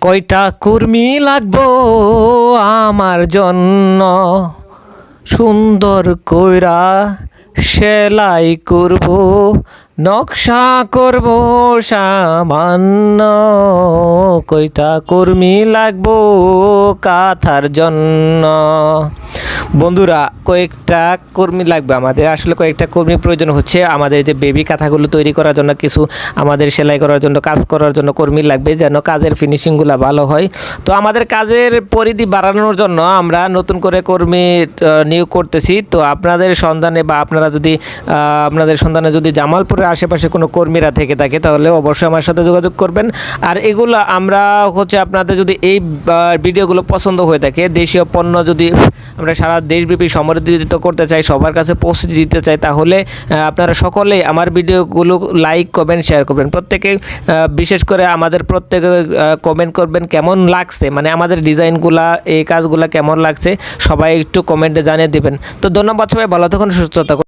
কয়টা কুর্মি লাগবো আমার জন্য? সুন্দর কইরা সেলাই করব, নকশা করব সামান্য। কয়টা কর্মী লাগবো কাথার জন্য? বন্ধুরা, কয়েকটা কর্মী লাগবে আমাদের। আসলে কয়েকটা কর্মী প্রয়োজন হচ্ছে আমাদের যে বেবি কাঁথাগুলো তৈরি করার জন্য, কিছু আমাদের সেলাই করার জন্য, কাজ করার জন্য কর্মী লাগবে যেন কাজের ফিনিশিংগুলো ভালো হয়। তো আমাদের কাজের পরিধি বাড়ানোর জন্য আমরা নতুন করে কর্মী নিয়োগ করতেছি। তো আপনাদের সন্ধানে বা আপনারা যদি আপনাদের সন্ধানে যদি জামালপুরের আশেপাশে কোনো কর্মীরা থেকে থাকে, তাহলে অবশ্যই আমার সাথে যোগাযোগ করবেন। আর এগুলো আমরা হচ্ছে আপনাদের যদি এই ভিডিওগুলো পছন্দ হয়ে থাকে, দেশীয় পণ্য যদি আমরা সারা দেশব্যাপী সমৃদ্ধিত করতে চাই, সবার কাছে পৌঁছে দিতে চাই, তাহলে আপনারা সকলেই আমার ভিডিওগুলো লাইক কমেন্ট শেয়ার করবেন। প্রত্যেকে বিশেষ করে আমাদের প্রত্যেকে কমেন্ট করবেন কেমন লাগছে মানে আমাদের ডিজাইনগুলা, এই কাজগুলা কেমন লাগছে, সবাই একটু কমেন্টে জানিয়ে দেবেন। তো ধন্যবাদ সবাই, ভালো থাকুন, সুস্থ থাকুন।